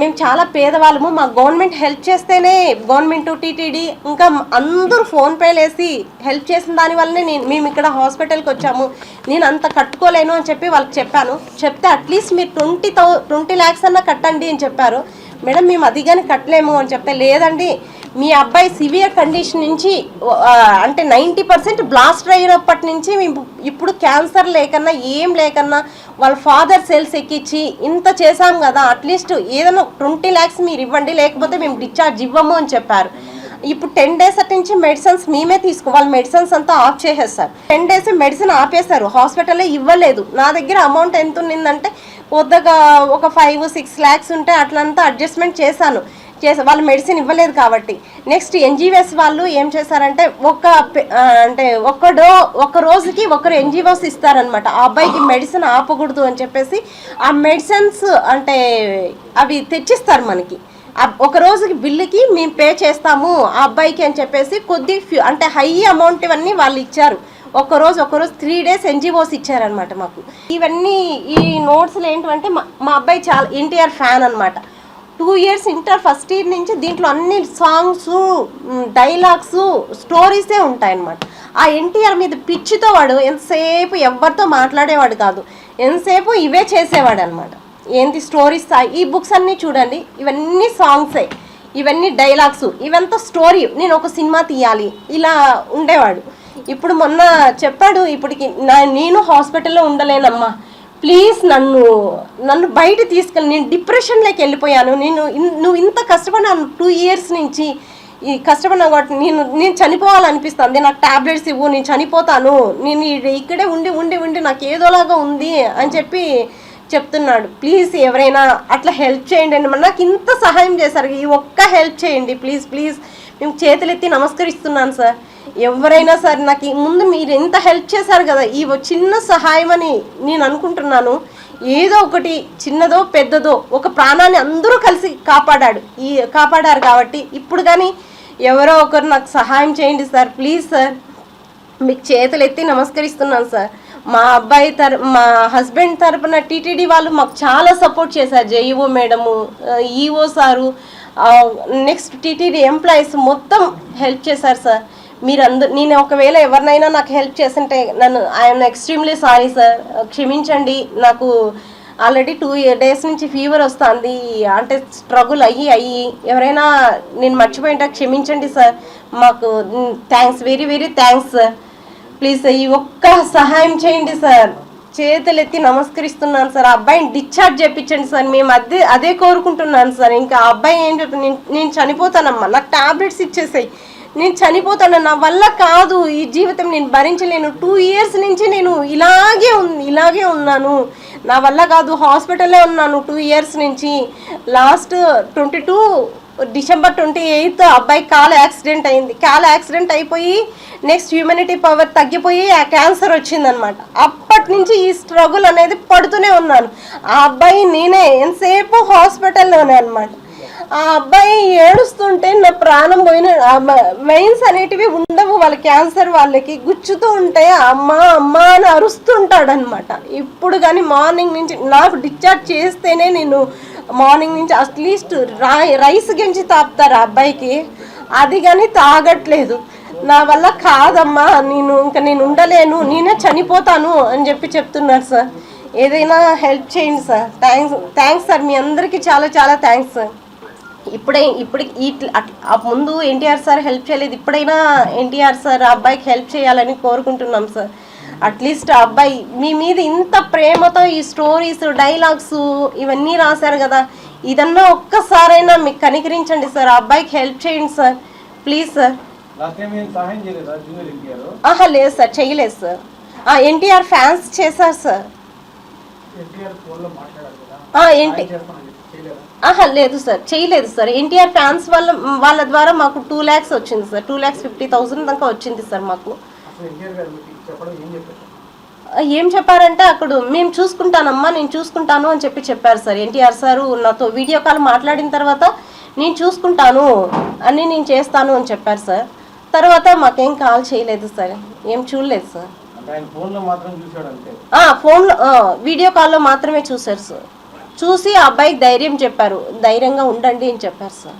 మేము చాలా పేదవాళ్ళము మా గవర్నమెంట్ హెల్ప్ చేస్తేనే గవర్నమెంట్ టీటీడీ ఇంకా అందరూ ఫోన్పేలు వేసి హెల్ప్ చేసిన దానివల్లనే నేను మేము ఇక్కడ హాస్పిటల్కి వచ్చాము. నేను అంత కట్టుకోలేను అని చెప్పి వాళ్ళకి చెప్పాను. చెప్తే అట్లీస్ట్ మీరు ట్వంటీ థౌ ట్వంటీ ల్యాక్స్ అన్నా కట్టండి అని చెప్పారు. మేడం మేము అది కానీ కట్టలేము అని చెప్తే లేదండి. మీ అబ్బాయి సివియర్ కండిషన్ నుంచి అంటే నైంటీ పర్సెంట్ బ్లాస్ట్ అయినప్పటి నుంచి మేము ఇప్పుడు క్యాన్సర్ లేకన్నా ఏం లేకన్నా వాళ్ళ ఫాదర్ సెల్స్ ఎక్కించి ఇంత చేశాం కదా అట్లీస్ట్ ఏదైనా ట్వంటీ ల్యాక్స్ మీరు ఇవ్వండి లేకపోతే మేము డిశ్చార్జ్ ఇవ్వము అని చెప్పారు. ఇప్పుడు టెన్ డేస్ అటు నుంచి మెడిసిన్స్ మేమే తీసుకో వాళ్ళ మెడిసిన్స్ అంతా ఆఫ్ చేసేస్తారు. టెన్ డేస్ మెడిసిన్ ఆపేశారు హాస్పిటల్లో ఇవ్వలేదు. నా దగ్గర అమౌంట్ ఎంత ఉన్నిందంటే కొద్దిగా ఒక ఫైవ్ సిక్స్ ల్యాక్స్ ఉంటే అట్లంతా అడ్జస్ట్మెంట్ చేశాను. చేసే వాళ్ళు మెడిసిన్ ఇవ్వలేదు కాబట్టి. నెక్స్ట్ ఎన్జిఓస్ వాళ్ళు ఏం చేశారంటే ఒక అంటే ఒక్కడో డో ఒక రోజుకి ఒకరు ఎన్జిఓస్ ఇస్తారనమాట ఆ అబ్బాయికి మెడిసిన్ ఆపకూడదు అని చెప్పేసి ఆ మెడిసిన్స్ అంటే అవి తెచ్చిస్తారు మనకి. ఒక రోజుకి బిల్లుకి మేము పే చేస్తాము ఆ అబ్బాయికి అని చెప్పేసి కొద్ది ఫ్యూ అంటే హై అమౌంట్ ఇవన్నీ వాళ్ళు ఇచ్చారు. ఒక రోజు ఒక రోజు త్రీ డేస్ ఎన్జిఓస్ ఇచ్చారనమాట మాకు. ఇవన్నీ ఈ నోట్స్లు ఏంటంటే మా మా అబ్బాయి చాలా ఎన్టీఆర్ ఫ్యాన్ అనమాట two years inter first year నుంచి దీంట్లో అన్ని సాంగ్స్ డైలాగ్స్ స్టోరీసే ఉంటాయన్నమాట. ఆ ఎన్టీఆర్ మీద పిచ్చితో వాడు ఎంతసేపు ఎవరితో మాట్లాడేవాడు కాదు. ఎంతసేపు ఇవే చేసేవాడు అనమాట ఏంటి స్టోరీస్ ఈ బుక్స్ అన్నీ చూడండి. ఇవన్నీ సాంగ్సే. ఇవన్నీ డైలాగ్స్. ఇవంతా స్టోరీ. నేను ఒక సినిమా తీయాలి. ఇలా ఉండేవాడు. ఇప్పుడు మొన్న చెప్పాడు ఇప్పటికి నా నేను హాస్పిటల్లో ఉండలేనమ్మా. ప్లీజ్ నన్ను నన్ను బయట తీసుకెళ్ళి నేను డిప్రెషన్లోకి వెళ్ళిపోయాను. నేను నువ్వు ఇంత కష్టపడినాను టూ ఇయర్స్ నుంచి. ఈ కష్టపడినా కాబట్టి నేను నేను చనిపోవాలనిపిస్తుంది. నాకు టాబ్లెట్స్ ఇవ్వు నేను చనిపోతాను. నేను ఈ- ఇక్కడే ఉండి ఉండి ఉండి నాకు ఏదోలాగా ఉంది అని చెప్పి చెప్తున్నాడు. ప్లీజ్ ఎవరైనా అట్లా హెల్ప్ చేయండి అని నాకు ఇంత సహాయం చేశారు. ఈ ఒక్క హెల్ప్ చేయండి. Please please. మేము చేతులెత్తి నమస్కరిస్తున్నాను సార్. ఎవరైనా సరే నాకు ముందు మీరు ఎంత హెల్ప్ చేశారు కదా ఈ చిన్న సహాయం అని నేను అనుకుంటున్నాను. ఏదో ఒకటి చిన్నదో పెద్దదో ఒక ప్రాణాన్ని అందరూ కలిసి కాపాడాడు. ఈ కాపాడారు కాబట్టి ఇప్పుడు కానీ ఎవరో ఒకరు నాకు సహాయం చేయండి సార్. ప్లీజ్ సార్ మీకు చేతులు ఎత్తి నమస్కరిస్తున్నాను సార్ మా అబ్బాయి తర మా హస్బెండ్ తరపున టీటీడీ వాళ్ళు మాకు చాలా సపోర్ట్ చేశారు. JEO madam EO sir next TTD employees మొత్తం హెల్ప్ చేశారు సార్ మీరు అందరు నేను ఒకవేళ ఎవరినైనా నాకు హెల్ప్ చేస్తుంటే నన్ను ఐఎమ్ ఎక్స్ట్రీమ్లీ సారీ సార్. క్షమించండి నాకు ఆల్రెడీ టూ డేస్ నుంచి ఫీవర్ వస్తుంది అంటే స్ట్రగుల్ అయ్యి అయ్యి. ఎవరైనా నేను మర్చిపోయింటా క్షమించండి సార్. మాకు thanks very very thanks sir. Please ఈ ఒక్క సహాయం చేయండి సార్. చేతులెత్తి నమస్కరిస్తున్నాను సార్. అబ్బాయిని డిశ్చార్జ్ చేయించండి సార్. మేము అదే అదే కోరుకుంటున్నాను సార్. ఇంకా అబ్బాయి ఏం చెప్తుంది నేను నేను చనిపోతానమ్మా. నాకు టాబ్లెట్స్ ఇచ్చేసాయి. నేను చనిపోతాను నా వల్ల కాదు ఈ జీవితం నేను భరించలేను. టూ ఇయర్స్ నుంచి నేను ఇలాగే ఉంది ఇలాగే ఉన్నాను. నా వల్ల కాదు హాస్పిటల్లో ఉన్నాను టూ ఇయర్స్ నుంచి. Last twenty two December twenty eighth అబ్బాయి కాలు యాక్సిడెంట్ అయింది. కాలు యాక్సిడెంట్ అయిపోయి నెక్స్ట్ హ్యూమనిటీ పవర్ తగ్గిపోయి ఆ క్యాన్సర్ వచ్చిందనమాట అప్పటి నుంచి ఈ స్ట్రగుల్ అనేది పడుతూనే ఉన్నాను. ఆ అబ్బాయి నేనే ఎంతసేపు హాస్పిటల్లోనే అనమాట ఆ అబ్బాయి ఏడుస్తుంటే నా ప్రాణం పోయిన వెయిన్స్ అనేటివి ఉండవు వాళ్ళ క్యాన్సర్ వాళ్ళకి. గుచ్చుతూ ఉంటే అమ్మ అమ్మ అని అరుస్తుంటాడు అనమాట ఇప్పుడు కానీ మార్నింగ్ నుంచి నాకు డిశ్చార్జ్ చేస్తేనే నేను మార్నింగ్ నుంచి అట్లీస్ట్ రై రైస్ గెంచి తాపుతారు ఆ అబ్బాయికి. అది కానీ తాగట్లేదు. నా వల్ల కాదమ్మా నేను ఇంకా నేను ఉండలేను నేనే చనిపోతాను అని చెప్పి చెప్తున్నారు సార్. ఏదైనా హెల్ప్ చేయండి సార్. Thanks thanks sir. మీ అందరికీ చాలా చాలా థ్యాంక్స్ సార్ ఇప్పుడే ఇప్పుడు ఈ ఆ ముందు ఎన్టీఆర్ సార్ హెల్ప్ చేయలేదు. ఇప్పుడైనా ఎన్టీఆర్ సార్ అబ్బాయికి హెల్ప్ చేయాలని కోరుకుంటున్నాం సార్. అట్లీస్ట్ ఆ అబ్బాయి మీ మీద ఇంత ప్రేమతో ఈ స్టోరీస్ డైలాగ్స్ ఇవన్నీ రాశారు కదా. ఇదన్నా ఒక్కసారైనా మీకు కనికరించండి సార్. ఆ అబ్బాయికి హెల్ప్ చేయండి సార్. Please sir. ఆహా లేదు సార్. చేయలేదు సార్. ఎన్టీఆర్ ఫ్యాన్స్ చేశారు సార్ ఎన్టీఆర్ ఫోన్లో మాట్లాడారు కదా ఆ, ఏంటి? ఆహా లేదు సార్ చేయలేదు సార్. ఎన్టీఆర్ ఫ్యాన్స్ వల్ల వాళ్ళ ద్వారా మాకు టూ ల్యాక్స్ వచ్చింది sir. Two lakhs fifty thousand దాకా వచ్చింది సార్ మాకు. ఏం చెప్పారంటే అక్కడ మేము చూసుకుంటానమ్మా నేను చూసుకుంటాను అని చెప్పి చెప్పారు సార్. ఎన్టీఆర్ సారు నాతో వీడియో కాల్ మాట్లాడిన తర్వాత నేను చూసుకుంటాను అని నేను చేస్తాను అని చెప్పారు సార్. తర్వాత మాకేం కాల్ చేయలేదు సార్. ఏం చూడలేదు సార్. ఫోన్లో వీడియో కాల్లో మాత్రమే చూశారు సార్. చూసి ఆ అబ్బాయికి ధైర్యం చెప్పారు. ధైర్యంగా ఉండండి అని చెప్పారు సార్.